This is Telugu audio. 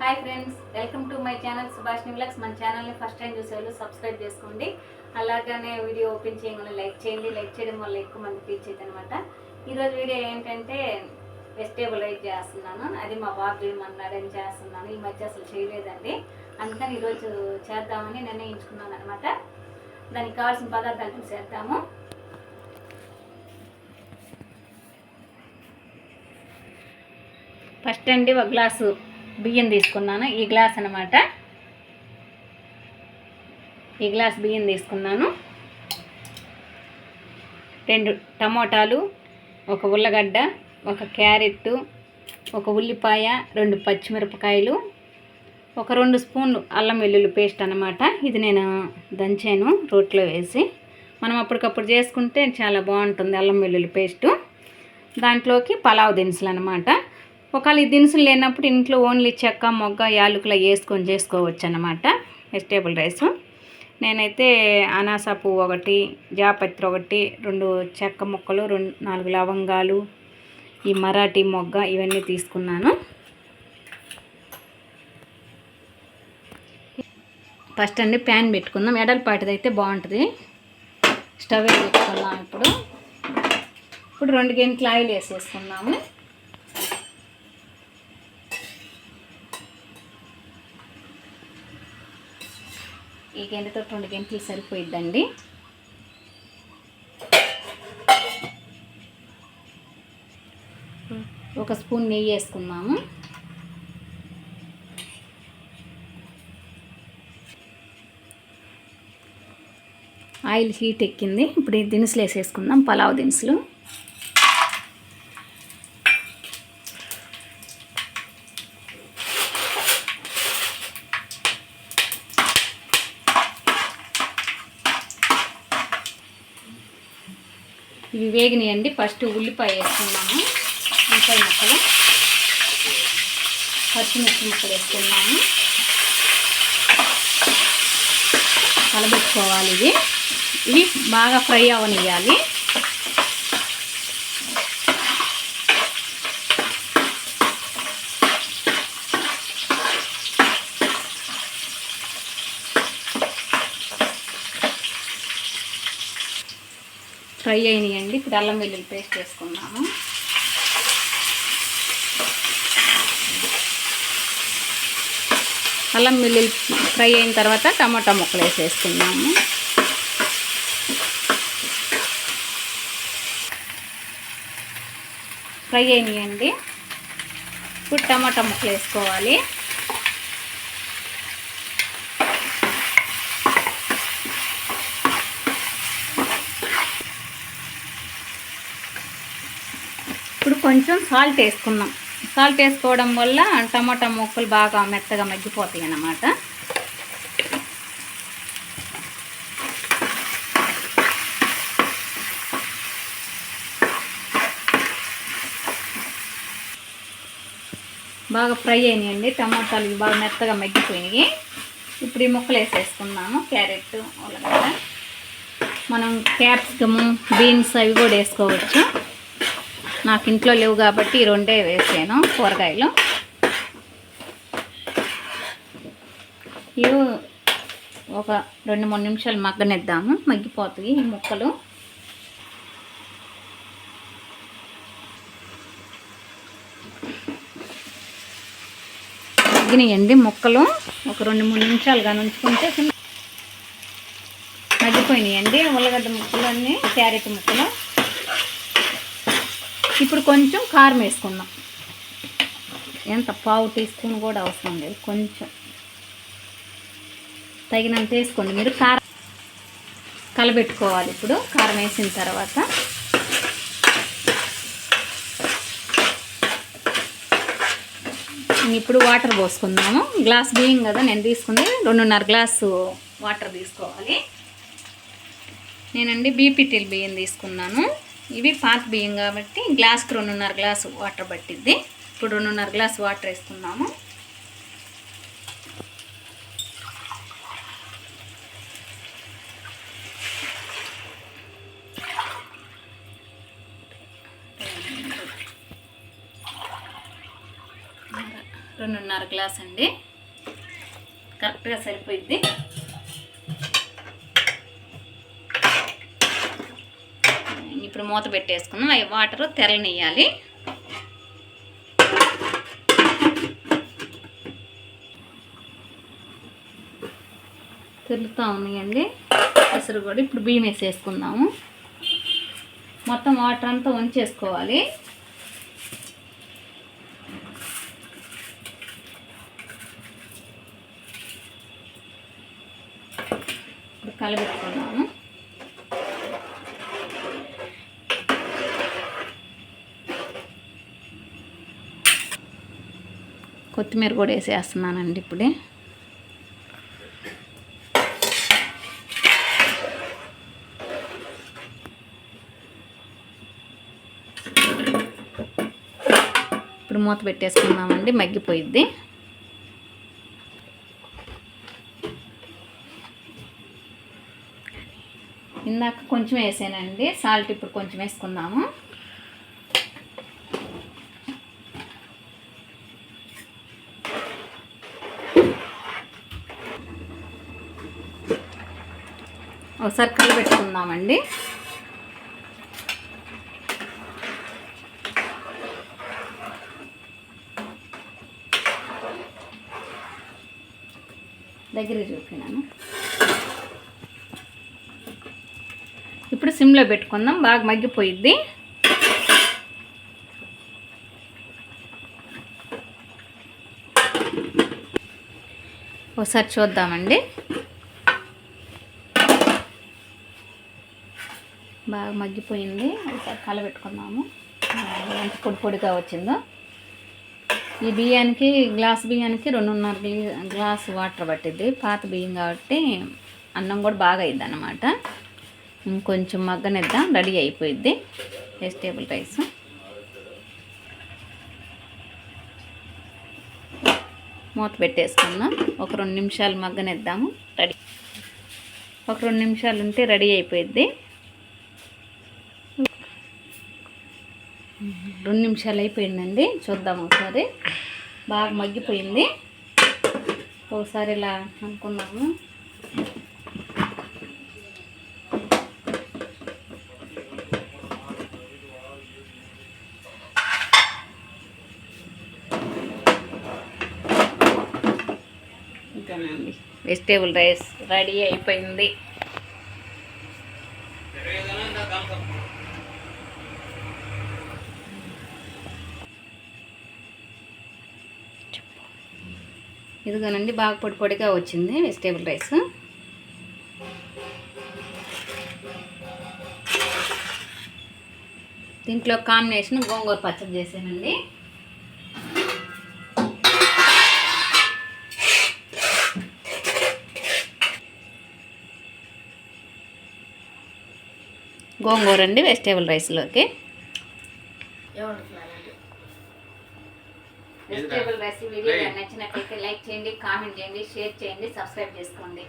Hi friends welcome to my channel Subhash నివ్లాక్స్ మన ఛానల్ని ఫస్ట్ టైం చూసేవాళ్ళు సబ్స్క్రైబ్ చేసుకోండి. అలాగనే వీడియో ఓపెన్ చేయగానే లైక్ చేయండి. లైక్ చేయడం వల్ల ఎక్కువ మంది రీచ్ అవుతుంది అనమాట ఈరోజు వీడియో ఏంటంటే వెజిటేబుల్ రైస్ చేస్తున్నాను. అది మా బాబు చేయమన్నాడని చేస్తున్నాను. ఈ మధ్య అసలు చేయలేదండి. అందుకని ఈరోజు చేద్దామని నిర్ణయించుకున్నాను అనమాట దానికి కావాల్సిన పదార్థాలు చేద్దాము ఫస్ట్ అండి ఒక గ్లాసు బియ్యం తీసుకున్నాను. ఈ గ్లాస్ అనమాట ఈ గ్లాస్ బియ్యం తీసుకున్నాను. రెండు టమోటాలు ఒక ఉల్లగడ్డ ఒక క్యారెట్ ఒక ఉల్లిపాయ రెండు పచ్చిమిరపకాయలు ఒక రెండు స్పూన్లు అల్లం వెల్లుల్లి పేస్ట్ అనమాట ఇది నేను దంచాను రోట్లో వేసి. మనం అప్పటికప్పుడు చేసుకుంటే చాలా బాగుంటుంది అల్లం వెల్లుల్లి పేస్టు. దాంట్లోకి పలావ్ దినుసులు అనమాట ఒకవేళ ఈ దినుసులు లేనప్పుడు ఇంట్లో ఓన్లీ చెక్క మొగ్గ యాలకుల వేసుకొని చేసుకోవచ్చు అన్నమాట. వెజిటేబుల్ రైస్ నేనైతే అనాస పువ్వు ఒకటి జాపత్రి ఒకటి రెండు చెక్క ముక్కలు రెండు నాలుగు లవంగాలు ఈ మరాఠీ మొగ్గ ఇవన్నీ తీసుకున్నాను. ఫస్ట్ అండి ప్యాన్ పెట్టుకుందాం. ఎడలపాటిది అయితే బాగుంటుంది. స్టవ్ పెట్టుకుందాం ఇప్పుడు. ఇప్పుడు రెండు గంటల ఆయిల్ వేసేసుకున్నాము ఈ గంటతో రెండు గంటలు సరిపోయిద్దండి. ఒక స్పూన్ నెయ్యి వేసుకున్నాము ఆయిల్ హీట్ ఎక్కింది. ఇప్పుడు ఈ దినుసులు వేసేసుకుందాం పలావ్ దినుసులు. ఇవి వేగినాయండి. ఫస్ట్ ఉల్లిపాయ వేసుకున్నాము. ఉల్లిపాయ ముక్కలు. పచ్చిమిర్చి ముక్కలు వేసుకున్నాము. కలబెట్టుకోవాలి ఇవి. ఇవి బాగా ఫ్రై అవనియాలి ఫ్రై అయినాయండి. ఇప్పుడు అల్లం వెల్లుల్లి పేస్ట్ వేసుకున్నాము అల్లం వెల్లుల్లి ఫ్రై అయిన తర్వాత టమాటా ముక్కలు వేసేసుకున్నాము ఫ్రై అయినాయండి. ఇప్పుడు టమాటా ముక్కలు వేసుకోవాలి. కొంచెం సాల్ట్ వేసుకున్నాం. సాల్ట్ వేసుకోవడం వల్ల టమాటా ముక్కలు బాగా మెత్తగా మగ్గిపోతాయి అన్నమాట. బాగా ఫ్రై అయినాయండి. టమాటాలు బాగా మెత్తగా మగ్గిపోయినాయి. ఇప్పుడు ఈ ముక్కలు వేసేసుకున్నాము క్యారెట్ ఉల్లగడ్డ. మనం క్యాప్సికము బీన్స్ అవి కూడా వేసుకోవచ్చు. నాకు ఇంట్లో లేవు కాబట్టి ఈ రెండే వేసాను కూరగాయలు. ఇవి ఒక రెండు మూడు నిమిషాలు మగ్గనిద్దాము. మగ్గిపోతాయి ఈ ముక్కలు. మగ్గినాయండి ముక్కలు. ఒక రెండు మూడు నిమిషాలు కానీ ఉంచుకుంటే మగ్గిపోయినాయండి ఉల్లగడ్డ ముక్కలు అన్నీ క్యారెట్ ముక్కలు. ఇప్పుడు కొంచెం కారం వేసుకుందాం. ఎంత పావు టీ స్పూన్ కూడా అవసరం లేదు కొంచెం. తగినంత వేసుకోండి మీరు కారం కలబెట్టుకోవాలి ఇప్పుడు. కారం వేసిన తర్వాత ఇప్పుడు వాటర్ పోసుకుందాము. గ్లాస్ బియ్యం కదా నేను తీసుకుంది రెండున్నర గ్లాసు వాటర్ తీసుకోవాలి. నేనండి బీపీటీల్ బియ్యం తీసుకున్నాను. ఇవి పాత బియ్యం కాబట్టి గ్లాస్కి రెండున్నర గ్లాసు వాటర్ పట్టిద్ది. ఇప్పుడు రెండున్నర గ్లాస్ వాటర్ వేసుకున్నాము రెండున్నర గ్లాస్ అండి. కరెక్ట్గా సరిపోయిద్ది. ఇప్పుడు మూత పెట్టేసుకుందాం. అవి వాటర్ తెరనియాలి తిరుగుతూ ఉన్నాయండి. పెసరు కూడా ఇప్పుడు బియ్యం వేసేసుకుందాము. మొత్తం వాటర్ అంతా ఉంచేసుకోవాలి. ఇప్పుడు కలబెట్టుకున్నాము కొత్తిమీర కూడా వేసేస్తున్నానండి ఇప్పుడే. ఇప్పుడు మూత పెట్టేసుకుందామండి మగ్గిపోయిద్ది. ఇందాక కొంచెం వేసానండి సాల్ట్ ఇప్పుడు కొంచెం వేసుకుందాము. ఒకసారి పెట్టుకుందామండి. దగ్గర చూపినాను. ఇప్పుడు సిమ్లో పెట్టుకుందాం బాగా మగ్గిపోయిద్ది. ఒకసారి చూద్దామండి. బాగా మగ్గిపోయింది. ఒకసారి కలబెట్టుకున్నాము ఎంత పొడి పొడిగా వచ్చిందో. ఈ బియ్యానికి గ్లాస్ బియ్యానికి రెండున్నర గ్లాస్ వాటర్ పట్టిద్ది. పాత బియ్యం కాబట్టి అన్నం కూడా బాగా అయింది అన్నమాట ఇంకొంచెం మగ్గనిద్దాం. రెడీ అయిపోయిద్ది. Vegetable rice. మూత పెట్టేసుకుందాం. ఒక రెండు నిమిషాలు మగ్గనిద్దాము. రెడీ. ఒక రెండు నిమిషాలు ఉంటే రెడీ అయిపోయిద్ది. రెండు నిమిషాలు అయిపోయిందండి. చూద్దాం ఒకసారి. బాగా మగ్గిపోయింది. ఒకసారి ఇలా అనుకున్నాము. వెజిటేబుల్ రైస్ రెడీ అయిపోయింది. ఇదిగోనండి బాగా పొడి పొడిగా వచ్చింది వెజిటేబుల్ రైస్. దీంట్లో కాంబినేషన్ గోంగూర పచ్చడి చేసానండి గోంగూర అండి వెజిటేబుల్ రైస్లోకి. వెజిటేబుల్ రైస్ వీడియో నచ్చినట్లయితే లైక్ చేయండి కామెంట్ చేయండి షేర్ చేయండి సబ్స్క్రైబ్ చేసుకోండి.